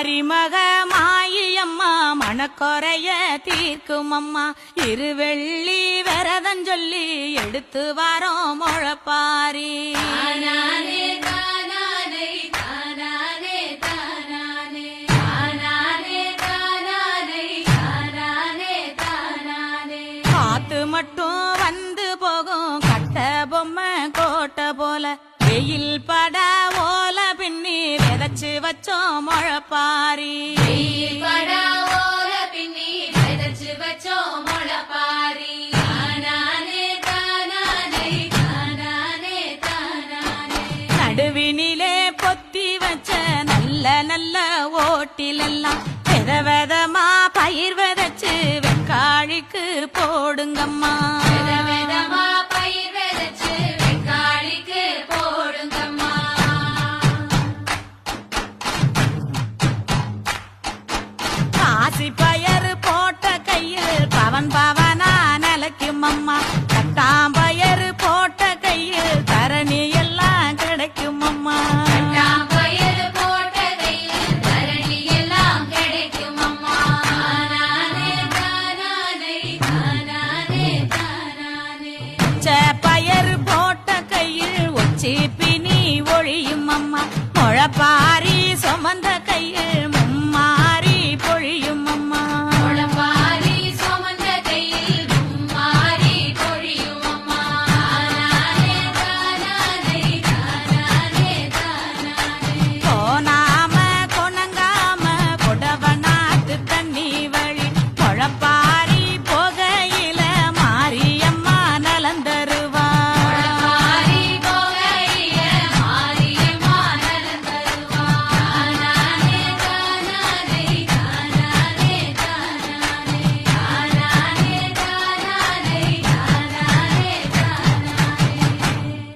மறிமக மாயியம்மா மனக்குறைய தீர்க்கும் அம்மா இருவெள்ளி விரதம் சொல்லி எடுத்து வரோம் முழப்பாரி. காத்து மட்டும் வந்து போகும் கட்ட பொம்மை கோட்டை போல. வெயில் பட ஓலை வச்சு வச்சோம் முழப்பாரி. பின்னி விதைச்சு வச்சோம் முழப்பாரி. நடுவினிலே பொத்தி வச்ச நல்ல நல்ல ஓட்டிலெல்லாம் விதவிதமா பயிர் விதைச்சு வெக்காழிக்கு போடுங்கம்மா. விதவிதமா பாசி பயரு போட்ட கையில் பவன் பவனா நிலைக்கும் அம்மா. கட்டாம்பயரு போட்ட கையில் தரணி எல்லாம் கிடைக்கும் அம்மா. பயரு போட்ட